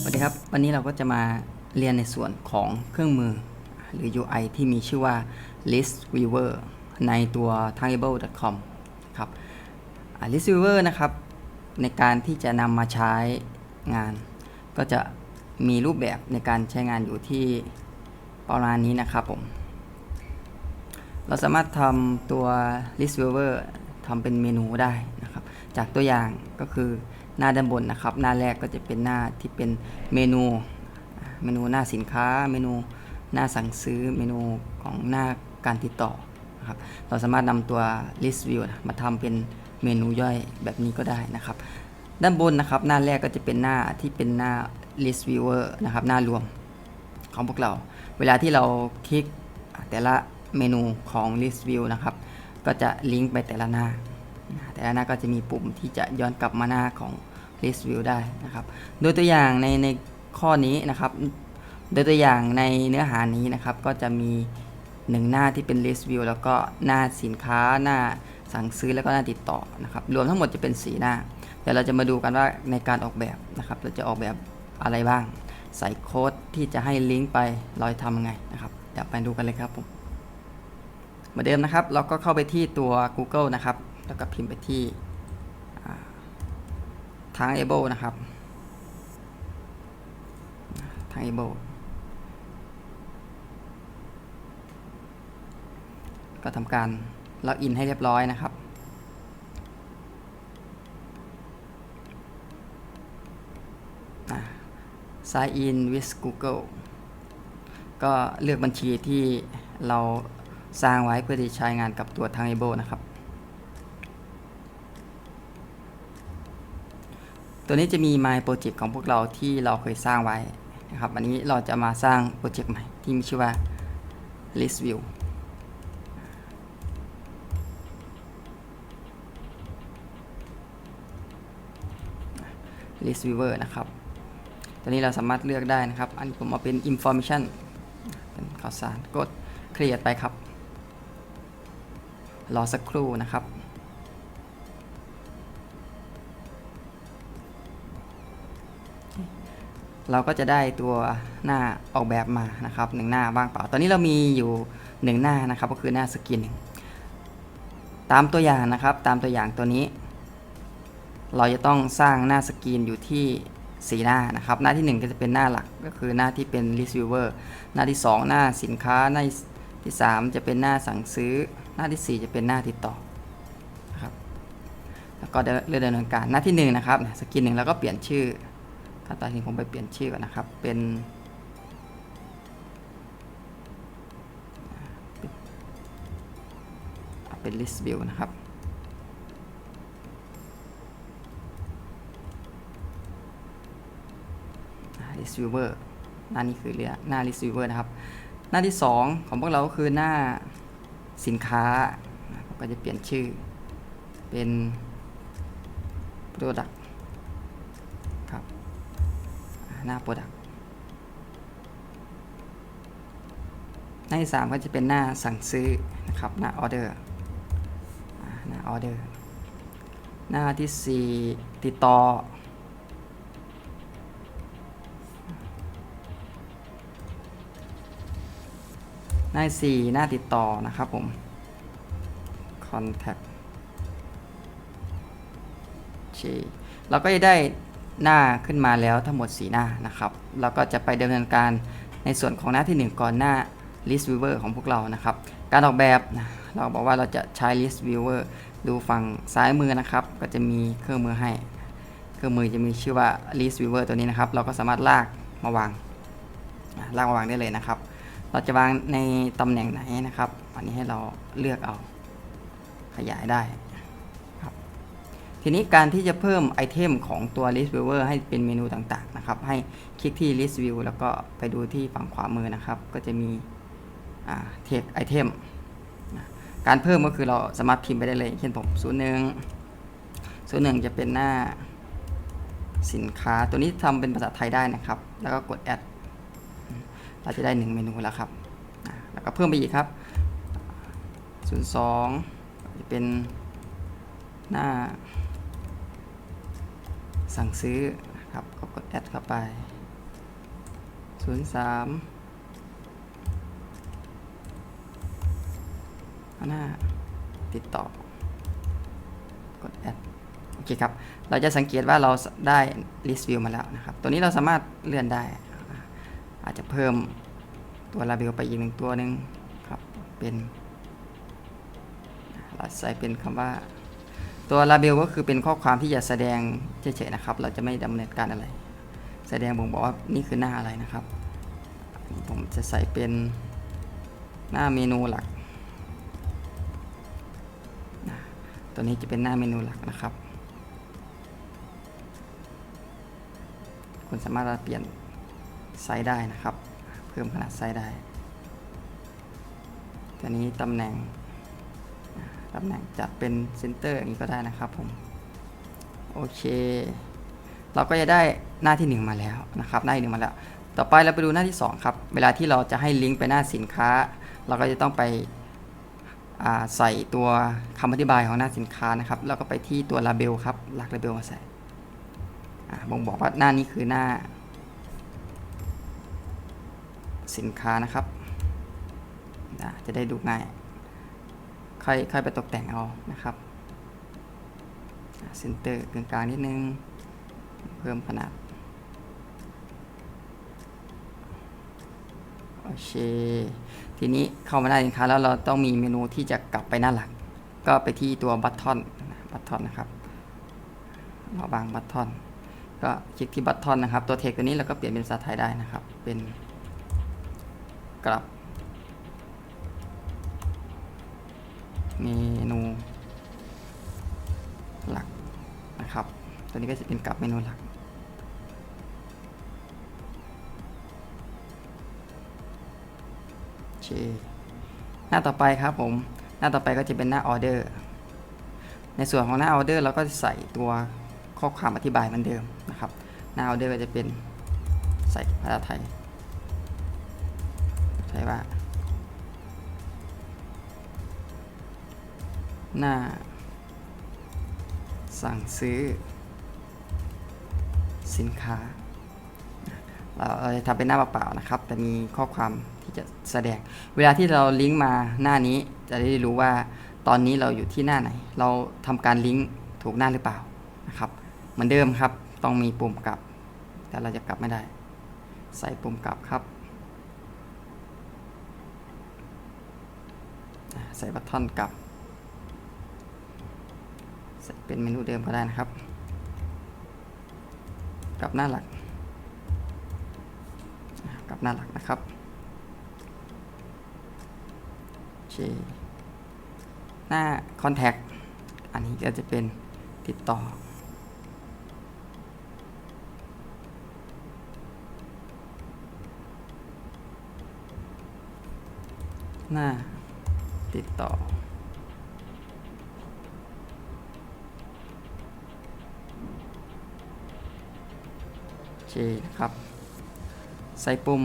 สวัสดีครับ วันนี้เราก็จะมาเรียนในส่วนของเครื่องมือหรือ UI ที่มีชื่อว่า List Viewer ในตัว tangible.com ครับ List Viewer นะครับ ในการที่จะนำมาใช้งาน ก็จะมีรูปแบบในการใช้งานอยู่ที่ประมาณนี้นะครับผม เราสามารถทำตัว list viewer ทำเป็นเมนูได้นะครับ จากตัวอย่างก็คือ หน้าด้านบนนะครับ หน้าแรกก็จะเป็นหน้าที่เป็นเมนู เมนูหน้าสินค้า เมนูหน้าสั่งซื้อ เมนูของหน้าการติดต่อนะครับ เราสามารถนำตัว list view นะมาทำเป็นเมนูย่อยแบบนี้ก็ได้นะครับ ด้านบนนะครับ หน้าแรกก็จะเป็นหน้าที่เป็นหน้า list viewer นะครับ หน้ารวมของพวกเรา เวลาที่เราคลิกแต่ละเมนูของ list view นะครับ ก็จะลิงก์ไปแต่ละหน้า แต่ละหน้าก็จะมีปุ่มที่จะย้อนกลับมาหน้าของ list view ได้นะครับ โดยตัวอย่างในในข้อนี้นะครับ โดยตัวอย่างในเนื้อหานี้นะครับ ก็จะมีหนึ่งหน้าที่เป็น list view แล้วก็หน้าสินค้าหน้าสั่งซื้อแล้วก็หน้าติดต่อนะครับ รวมทั้งหมดจะเป็นสีหน้า เดี๋ยวเราจะมาดูกันว่าในการออกแบบนะครับ เราจะออกแบบอะไรบ้าง ใส่โค้ดที่จะให้ลิงก์ไปเราจะทำยังไงนะครับ เดี๋ยวไปดูกันเลยครับผมเหมือนเดิมนะครับ เราก็เข้าไปที่ตัว Google นะครับ แล้วก็พิมพ์ไปที่ ทาง able นะครับ ทาง able ก็ทำการล็อกอินให้เรียบร้อยนะครับ sign in with Google ก็เลือกบัญชีที่เราสร้างไว้เพื่อที่ใช้งานกับตัวทาง able นะครับ ตัวนี้จะมี My Project ของพวกเราที่เราเคยสร้างไว้นะครับอันนี้เราจะมาสร้างโปรเจกต์ใหม่ที่มีชื่อว่า List View List Viewer นะครับตัวนี้เราสามารถเลือกได้นะครับ อันนี้ผมเอาเป็น information เป็นข่าวสาร กด create ไปครับ รอสักครู่นะครับ เราก็จะได้ตัวหน้าออกแบบมานะครับหนึ่งหน้าว่างเปล่า ตอนนี้เรามีอยู่หนึ่งหน้านะครับก็คือหน้าสกินตามตัวอย่างนะครับตามตัวอย่างตัวนี้ เราจะต้องสร้างหน้าสกรีนอยู่ที่สีหน้านะครับ หน้าที่ 1 ก็จะเป็นหน้าหลักก็คือหน้าที่เป็น receiver หน้าที่ 2 หน้าสินค้าหน้าที่ 3 จะเป็นหน้าสั่งซื้อ หน้าที่ 4 จะเป็นหน้าติดต่อนะครับแล้วก็เรื่องดำเนินการหน้าที่1นะครับสกรีนหนึ่งแล้วก็เปลี่ยนชื่อ ขั้นตอนที่ผมไปเปลี่ยนชื่อก่อนนะครับ เป็นเป็น list view นะครับ receiver หน้านี้คือเรียหน้า receiver นะครับ หน้าที่ 2 ของพวกเราก็คือหน้าสินค้าผมก็จะเปลี่ยนชื่อเป็น product ครับ หน้า product หน้าที่3ก็จะเป็นหน้าสั่งซื้อนะครับ หน้า order อ่าหน้า order หน้าที่4ติดต่อ หน้าสี่หน้าติดต่อนะครับผม contact เชเราก็จะได้ หน้าขึ้นมาแล้วทั้งหมด 4 หน้านะครับ เราก็จะไปดำเนินการในส่วนของหน้าที่ 1 ก่อนหน้า list viewer ของพวกเรานะครับ การออกแบบเราบอกว่าเราจะใช้ list viewer ดูฝั่งซ้ายมือนะครับ ก็จะมีเครื่องมือให้ เครื่องมือจะมีชื่อว่า list viewer ตัวนี้นะครับ เราก็สามารถลากมาวางลากมาวางได้เลยนะครับ เราจะวางในตำแหน่งไหนนะครับ อันนี้ให้เราเลือกเอาขยายได้ ทีนี้การที่จะเพิ่มไอเทมของตัว list viewer ให้เป็นเมนูต่างๆนะครับ ให้คลิกที่ list view แล้วก็ไปดูที่ฝั่งขวามือนะครับ ก็จะมีอ่า text item การเพิ่มก็คือเราสามารถพิมพ์ไปได้เลย เช่นผมศูนย์หนึ่งศูนย์หนึ่งจะเป็นหน้าสินค้า ตัวนี้ทำเป็นภาษาไทยได้นะครับ แล้วก็กด add เราจะได้ 1 เมนูแล้วครับ แล้วก็เพิ่มไปอีกครับ 02 จะเป็นหน้า สั่งซื้อครับก็กดแอดเข้าไปศูนย์สามหน้าติดต่อกด add โอเคครับ เราจะสังเกตว่าเราได้ list view มาแล้วนะครับ ตัวนี้เราสามารถเลื่อนได้ อาจจะเพิ่มตัว label ไปอีกหนึ่งตัวหนึ่งครับ เป็นเราใส่เป็นคำว่า ตัว label ก็คือเป็นข้อความที่จะแสดงเฉยๆนะครับ เราจะไม่ดำเนินการอะไร แสดงบ่งบอกว่านี่คือหน้าอะไรนะครับ ผมจะใส่เป็นหน้าเมนูหลัก ตัวนี้จะเป็นหน้าเมนูหลักนะครับ คุณสามารถเปลี่ยนไซส์ได้นะครับ เพิ่มขนาดไซส์ได้ ตัวนี้ตำแหน่ง ตำแหน่งจัดเป็นเซนเตอร์อย่างนี้ก็ได้นะครับผม โอเค เราก็จะได้หน้าที่ 1 มาแล้วนะครับ หน้าที่หนึ่งมาแล้ว ต่อไปเราไปดูหน้าที่ 2 ครับ เวลาที่เราจะให้ลิงก์ไปหน้าสินค้า เราก็จะต้องไปใส่ตัวคำอธิบายของหน้าสินค้านะครับ แล้วก็ไปที่ตัว label ครับหลัก label มาใส่บ่งบอกว่าหน้านี้คือหน้า สินค้านะครับ จะได้ดูง่าย ค่อยค่อยไปตกแต่งเอานะครับเซนเตอร์กลางนิดนึง เพิ่มขนาด โอเค ทีนี้เข้ามาหน้าสินค้าแล้วเราต้องมีเมนูที่จะกลับไปหน้าหลัก ก็ไปที่ตัวบัตทอนบัตทอนนะครับเราบางบัตทอนก็คลิกที่บัตทอนนะครับ ตัวเทคตัวนี้เราก็เปลี่ยนเป็นภาษาไทยได้นะครับ เป็นกลับ เมนูหลักนะครับ ตัวนี้ก็จะเป็นกลับเมนูหลักเคหน้าต่อไปครับผม หน้าต่อไปก็จะเป็นหน้าออเดอร์ ในส่วนของหน้าออเดอร์เราก็จะใส่ตัวข้อความอธิบายเหมือนเดิมนะครับ หน้าออเดอร์ก็จะเป็นใส่ภาษาไทยใช่ว่า หน้า สั่งซื้อ สินค้า เราจะทำเป็นหน้าเปล่าๆนะครับ แต่มีข้อความที่จะแสดง เวลาที่เราลิงก์มาหน้านี้จะได้รู้ว่าตอนนี้เราอยู่ที่หน้าไหน เราทำการลิงก์ถูกหน้าหรือเปล่านะครับ เหมือนเดิมครับ ต้องมีปุ่มกลับ แต่เราจะกลับไม่ได้ ใส่ปุ่มกลับครับใส่บัตทอนกลับ เป็นเมนูเดิมก็ได้นะครับกับหน้าหลักกับหน้าหลักนะครับโอเคหน้า Contact อันนี้ก็จะเป็นติดต่อ หน้าติดต่อ เคนะครับ ใส่ปุ่ม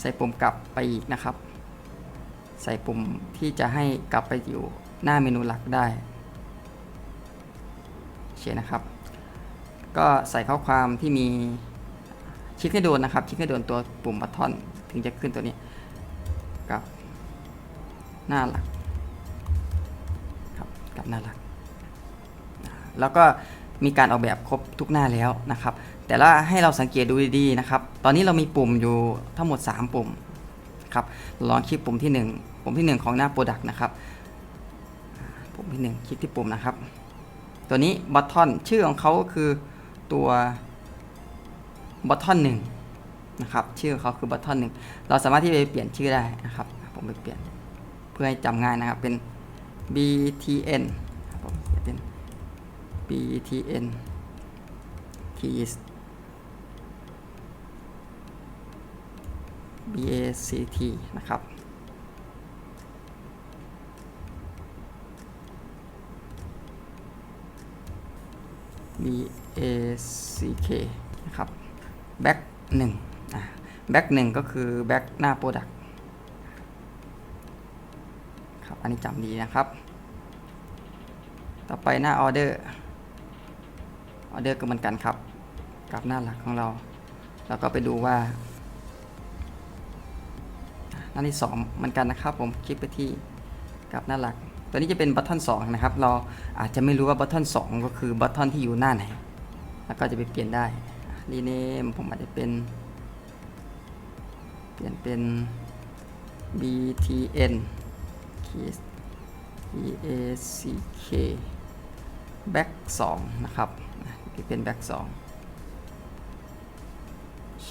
ใส่ปุ่มกลับไปอีกนะครับ ใส่ปุ่มที่จะให้กลับไปอยู่หน้าเมนูหลักได้โอเคนะครับ ก็ใส่ข้อความที่มีคลิกให้โดนนะครับคลิกให้โดนตัวปุ่มบัตทอนถึงจะขึ้นตัวนี้กับหน้าหลักครับกับหน้าหลัก แล้วก็มีการออกแบบครบทุกหน้าแล้วนะครับ แต่ละให้เราสังเกตดูดีๆนะครับ ตอนนี้เรามีปุ่มอยู่ทั้งหมด 3 ปุ่มครับลองคลิกปุ่มที่ 1 ปุ่มที่ 1 ของหน้า Product นะครับ ปุ่มที่ 1 คลิกที่ปุ่มนะครับ ตัวนี้ Button ชื่อของเขาก็คือตัว Button 1นะครับชื่อเขาคือ Button 1เราสามารถที่ไปเปลี่ยนชื่อได้นะครับ ผมไปเปลี่ยนเพื่อให้จำง่ายนะครับเป็น BTN ครับผมเป็น BTN keys BACT นะครับ BACK นะครับ back 1อะ back 1 ก็คือ back หน้า product ครับ อันนี้จำดีนะครับ ต่อไปหน้า order order ก็เหมือนกันครับ กับหน้าหลักของเรา แล้วก็ไปดูว่า หน้าที่สองเหมือนกันนะครับ ผมคลิกไปที่กับหน้าหลัก ตัวนี้จะเป็นบัตทอน2นะครับ เราอาจจะไม่รู้ว่าบัตทอน2ก็คือบัตทอนที่อยู่หน้าไหน แล้วก็จะไปเปลี่ยนได้รีเนมผมอาจจะเป็น เปลี่ยนเป็น btn keys back แบ็ก2นะครับเป็นแบ็ก2โอเค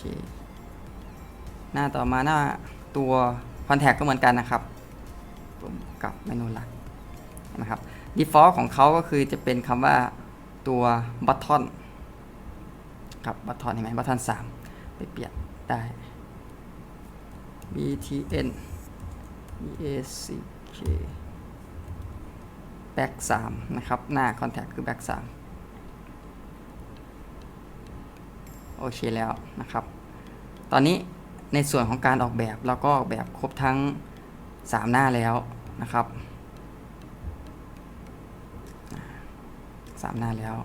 หน้าต่อมาหน้า ตัว Contact ก็เหมือนกันนะครับผมกับเมนูหลักนะครับ default ของเขาก็คือจะเป็นคำว่าตัว button ครับ button เห็นไหม button 3 ไปเปลี่ยนได้ btn back แบ็ก3นะครับ หน้า Contact คือแบ็ก3โอเคแล้วนะครับ ตอนนี้ ในส่วนของการออกแบบเราก็ออกแบบครบทั้ง 3 หน้าแล้วนะครับสามหน้าแล้ว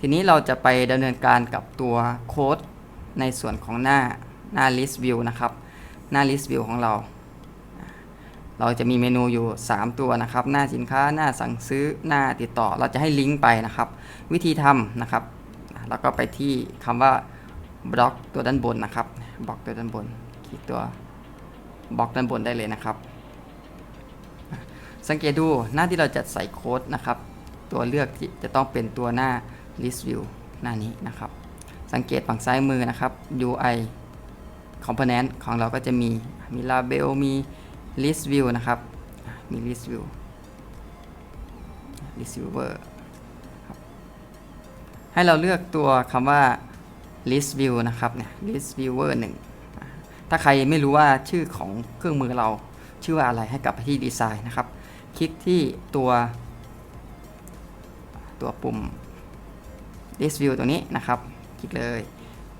ทีนี้เราจะไปดำเนินการกับตัวโค้ดในส่วนของหน้าหน้า list view นะครับ หน้า list view ของเรา เราจะมีเมนูอยู่ 3 ตัวนะครับ หน้าสินค้าหน้าสั่งซื้อหน้าติดต่อเราจะให้ลิงก์ไปนะครับ วิธีทำนะครับ แล้วก็ไปที่คำว่าบล็อกตัวด้านบนนะครับบล็อกตัวด้านบน คลิกตัวบล็อกด้านบนได้เลยนะครับ สังเกตดูหน้าที่เราจะใส่โค้ดนะครับ ตัวเลือกที่จะต้องเป็นตัวหน้า list view หน้านี้นะครับ สังเกตฝั่งซ้ายมือนะครับ UI component ของเราก็จะมีมี label มี list view นะครับ มี list view list viewer ให้เราเลือกตัวคำว่า list view นะครับเนี่ย list viewer 1 ถ้าใครไม่รู้ว่าชื่อของเครื่องมือเราชื่อว่าอะไรให้กลับไปที่ดีไซน์นะครับ คลิกที่ตัว ตัวปุ่ม list view ตัวนี้นะครับ คลิกเลย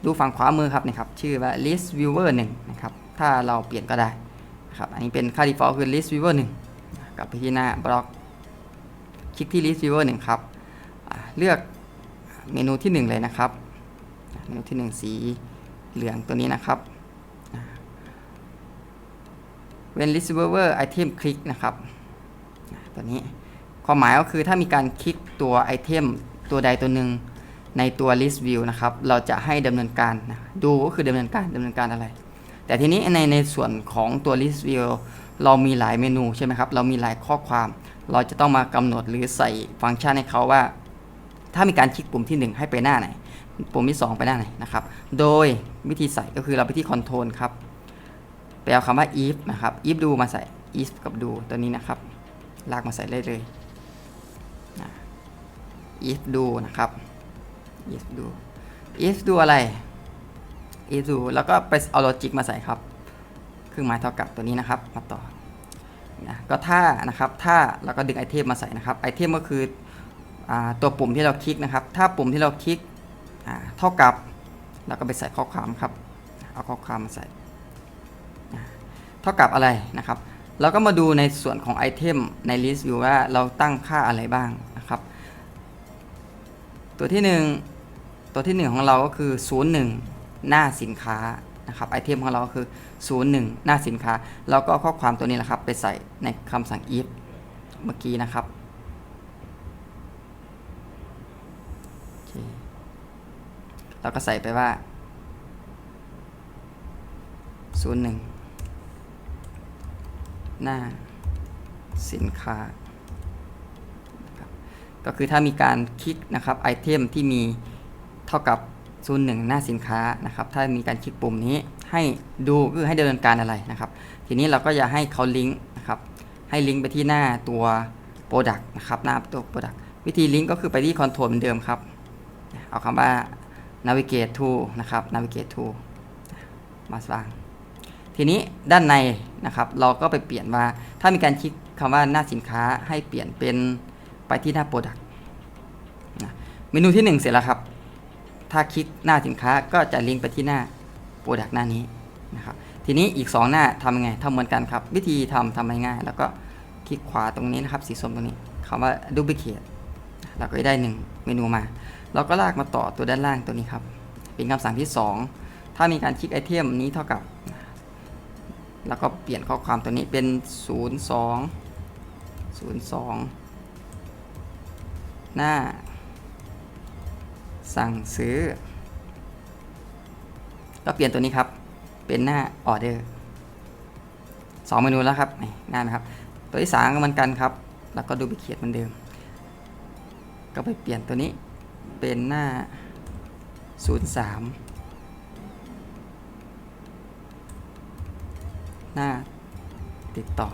ดูฝั่งขวามือครับนี่ครับ ชื่อว่า list viewer 1นะครับ ถ้าเราเปลี่ยนก็ได้นะครับ อันนี้เป็นค่า default คือ list viewer 1 กลับไปที่หน้าบล็อกคลิกที่ list viewer 1 ครับ เลือกเมนูที่ 1 เลยนะครับ เมนูที่ 1 สีเหลืองตัวนี้นะครับ when list viewer item click นะครับตัวนี้ความหมายก็คือถ้ามีการคลิกตัวไอเทมตัวใดตัวหนึ่งในตัว list view นะครับ เราจะให้ดำเนินการนะดูก็คือดำเนินการดำเนินการอะไร แต่ทีนี้ในในส่วนของตัว list view เรามีหลายเมนูใช่ไหมครับ เรามีหลายข้อความ เราจะต้องมากำหนดหรือใส่ฟังก์ชันให้เขาว่า ถ้ามีการคลิกปุ่มที่ 1 ให้ไปหน้าไหน ปุ่มที่ 2 ไปหน้าไหนนะครับ โดยวิธีใส่ก็คือเราไปที่ control ครับ เอาคำว่า if นะครับ if do มาใส่ if กับ do ตัวนี้นะครับ ลากมาใส่ได้เลย if do นะครับ if do if do อะไร if do แล้วก็ไปเอา logic มาใส่ครับเครื่องหมายเท่ากับตัวนี้นะครับมาต่อนะก็ถ้านะครับถ้าเราก็ดึงไอเทมมาใส่นะครับไอเทมก็คืออตัวปุ่มที่เราคลิกนะครับ ถ้าปุ่มที่เราคลิกเท่ากับเราก็ไปใส่ข้อความครับ เอาข้อความมาใส่ เท่ากับอะไรนะครับเราก็มาดูในส่วนของไอเทมใน list view ว่าเราตั้งค่าอะไรบ้างนะครับ ตัวที่ 1 ตัวที่ 1 ของเราก็คือ 01 หน้าสินค้านะครับไอเทมของเราก็คือ 01 หน้าสินค้าเราก็ข้อความตัวนี้แหละครับ ไปใส่ในคำสั่ง if เมื่อกี้นะครับเราก็ใส่ไปว่า 01 หน้าสินค้าคก็คือถ้ามีการคลิกนะครับไอเทมที่มีเท่ากับ01หนึ่งหน้าสินค้านะครับ ถ้ามีการคลิกปุ่มนี้ให้ดูคือให้ดำเนินการอะไรนะครับ ทีนี้เราก็จะให้เขาลิงก์นะครับ ให้ลิงก์ไปที่หน้าตัว Product นะครับหน้าตัว Product วิธีลิงก์ก็คือไปที่ Control เหมือนเดิมครับ เอาคำว่า navigate to นะครับ navigate to มาสร้าง ทีนี้ด้านในนะครับ เราก็ไปเปลี่ยนว่า ถ้ามีการคลิกคำว่าหน้าสินค้าให้เปลี่ยนเป็นไปที่หน้า Product นะเมนูที่ 1 เสร็จแล้วครับ ถ้าคลิกหน้าสินค้าก็จะลิงก์ไปที่หน้า Product หน้านี้นะครับ ทีนี้อีก 2 หน้าทำยังไงทำเหมือนกันครับ วิธีทำทำง่ายๆแล้วก็คลิกขวาตรงนี้นะครับ สีส้มตรงนี้คำว่า Duplicate เราก็จะได้ 1 เมนูมา เราก็ลากมาต่อตัวด้านล่างตัวนี้ครับ เป็นคำสั่งที่ 2 ถ้ามีการคลิกไอเทมนี้เท่ากับ แล้วก็เปลี่ยนข้อความตัวนี้เป็น 0 2 0 2 หน้า สั่งซื้อ ก็เปลี่ยนตัวนี้ครับ เป็นหน้าออเดอร์สองเมนูแล้วครับง่ายไหมครับ ตัวที่สามก็เหมือนกันครับ แล้วก็ดูไปเขียนเหมือนเดิม ก็ไปเปลี่ยนตัวนี้เป็นหน้า 03 หน้าติดต่อ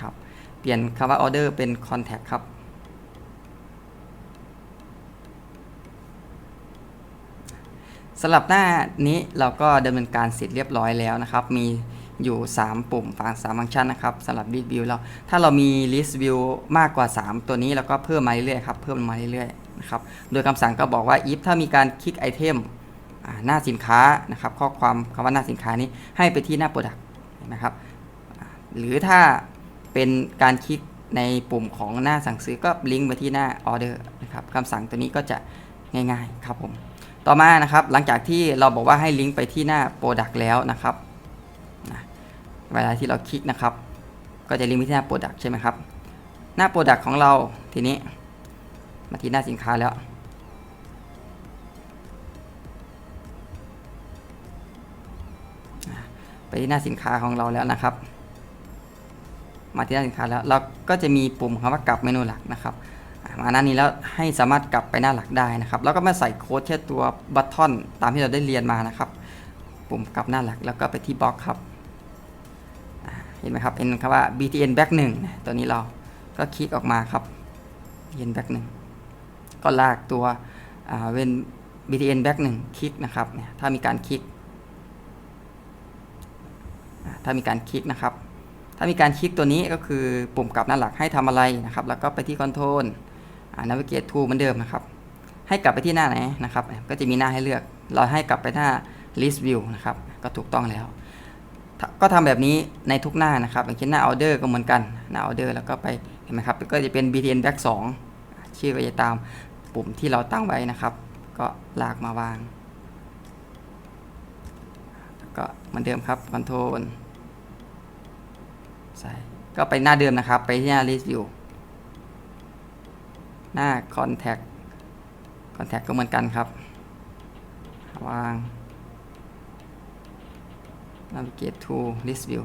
ครับ เปลี่ยนคำว่า order เป็น contact ครับ สำหรับหน้านี้เราก็ดำเนินการเสร็จเรียบร้อยแล้วนะครับ มีอยู่ 3 ปุ่มฟัง3ฟังก์ชันนะครับสำหรับ list view เรา ถ้าเรามี list view มากกว่า 3 ตัวนี้เราก็เพิ่มมาเรื่อยๆครับเพิ่มมาเรื่อยๆนะครับโดยคำสั่งก็บอกว่า if ถ้ามีการคลิกไอเทมหน้าสินค้านะครับ ข้อความคำว่าหน้าสินค้านี้ให้ไปที่หน้า product นไหมครับ หรือถ้าเป็นการคลิกในปุ่มของหน้าสั่งซื้อก็ลิงก์ไปที่หน้า order นะครับคำสั่งตัวนี้ก็จะง่ายๆครับผมต่อมานะครับหลังจากที่เราบอกว่าให้ลิงก์ไปที่หน้า Product แล้วนะครับนะเวลาที่เราคลิกนะครับ ก็จะลิงก์ไปที่หน้า Product ใช่ไหมครับ หน้า Product ของเราทีนี้มาที่หน้าสินค้าแล้ว ที่หน้าสินค้าของเราแล้วนะครับ มาที่หน้าสินค้าแล้วเราก็จะมีปุ่มคำว่ากลับเมนูหลักนะครับมาหน้านี้แล้วให้สามารถกลับไปหน้าหลักได้นะครับ แล้วก็มาใส่โค้ดแค่ตัวบัตทอนตามที่เราได้เรียนมานะครับ ปุ่มกลับหน้าหลักแล้วก็ไปที่บล็อกครับเห็นไหมครับเป็นคำว่า btn back 1นะตัวนี้เราก็คลิกออกมาครับ btn back 1ก็ลากตัวเว้น btn back 1คลิกนะครับเนี่ยถ้ามีการคลิก ถ้ามีการคลิกนะครับ ถ้ามีการคลิกตัวนี้ก็คือปุ่มกลับหน้าหลักให้ทำอะไรนะครับ แล้วก็ไปที่คอนโทรลน a วิเกตทูเหมือนเดิมนะครับ ให้กลับไปที่หน้าไหนนะครับ ก็จะมีหน้าให้เลือก เราให้กลับไปหน้า list view นะครับ ก็ถูกต้องแล้ว ก็ทำแบบนี้ในทุกหน้านะครับ อย่างเช่นหน้า order ก็เหมือนกัน หน้า order แล้วก็ไป เห็นไหมครับ ก็จะเป็น btn back 2ชื่อก็จะตามปุ่มที่เราตั้งไว้นะครับ ก็ลากมาวางแล้วก็เห มือนเดิมครับคอนโทรลใส่ก็ไปหน้าเดิมนะครับ ไปที่หน้า list view หน้า contact contact ก็เหมือนกันครับวาง navigate to list view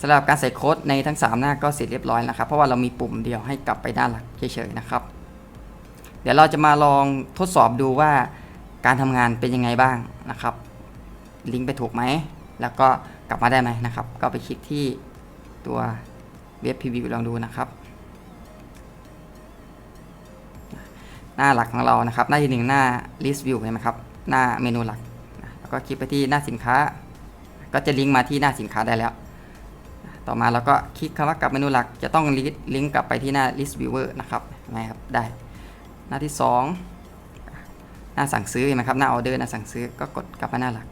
สำหรับการใส่โค้ดในทั้ง 3 หน้าก็เสร็จเรียบร้อยแล้วครับ เพราะว่าเรามีปุ่มเดียวให้กลับไปหน้าหลักเฉยๆนะครับ เดี๋ยวเราจะมาลองทดสอบดูว่าการทำงานเป็นยังไงบ้างนะครับ ลิงก์ไปถูกไหม แล้วก็กลับมาได้ไหมนะครับ ก็ไปคลิกที่ตัวเว็บพรีวิวลองดูนะครับหน้าหลักของเรานะครับ หน้าที่หนึ่งหน้า list view เห็นไหมครับ หน้าเมนูหลัก แล้วก็คลิกไปที่หน้าสินค้า ก็จะลิงก์มาที่หน้าสินค้าได้แล้ว ต่อมาเราก็คลิกคำว่ากลับเมนูหลัก จะต้องลิงก์กลับไปที่หน้า list viewer นะครับนไหมครับ ได้ หน้าที่สองหน้าสั่งซื้อเห็นไหมครับ หน้าออเดอร์หน้าสั่งซื้อ ก็กดกลับมาหน้าหลัก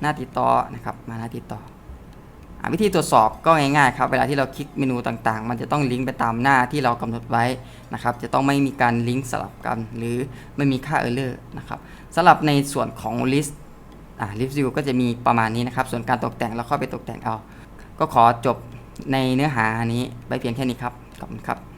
หน้าติดต่อนะครับมาหน้าติดต่ออวิธีตรวจสอบก็ง่ายๆครับเวลาที่เราคลิกเมนูต่างๆ มันจะต้องลิงก์ไปตามหน้าที่เรากำหนดไว้นะครับ จะต้องไม่มีการลิงก์สลับกัน หรือไม่มีค่า error นะครับสำหรับในส่วนของ list อ่า list view ก็จะมีประมาณนี้นะครับ ส่วนการตกแต่งเราเข้าไปตกแต่งเอา ก็ขอจบในเนื้อหานี้ไปเพียงแค่นี้ครับขอบคุณครับ